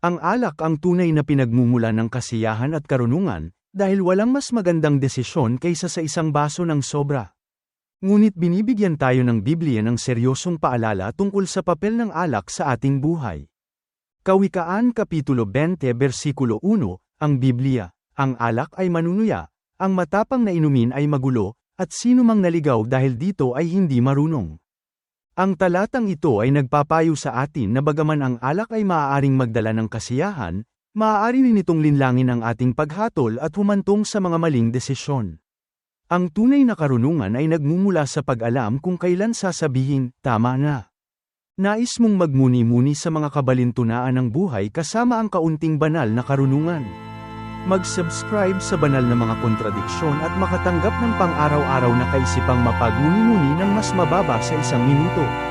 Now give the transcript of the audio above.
Ang alak ang tunay na pinagmumula ng kasiyahan at karunungan, dahil walang mas magandang desisyon kaysa sa isang baso ng sobra. Ngunit binibigyan tayo ng Biblia ng seryosong paalala tungkol sa papel ng alak sa ating buhay. Kawikaan Kapitulo 20 Versikulo 1, ang Biblia, ang alak ay manunuya, ang matapang na inumin ay magulo, at sino mang naligaw dahil dito ay hindi marunong. Ang talatang ito ay nagpapayo sa atin na bagaman ang alak ay maaaring magdala ng kasiyahan, maaari rin itong linlangin ang ating paghatol at humantong sa mga maling desisyon. Ang tunay na karunungan ay nagmumula sa pag-alam kung kailan sasabihin, tama na. Nais mong magmuni-muni sa mga kabalintunaan ng buhay kasama ang kaunting banal na karunungan. Mag-subscribe sa banal na mga kontradiksyon at makatanggap ng pang-araw-araw na kaisipang mapagmuni-muni ng mas mababa sa isang minuto.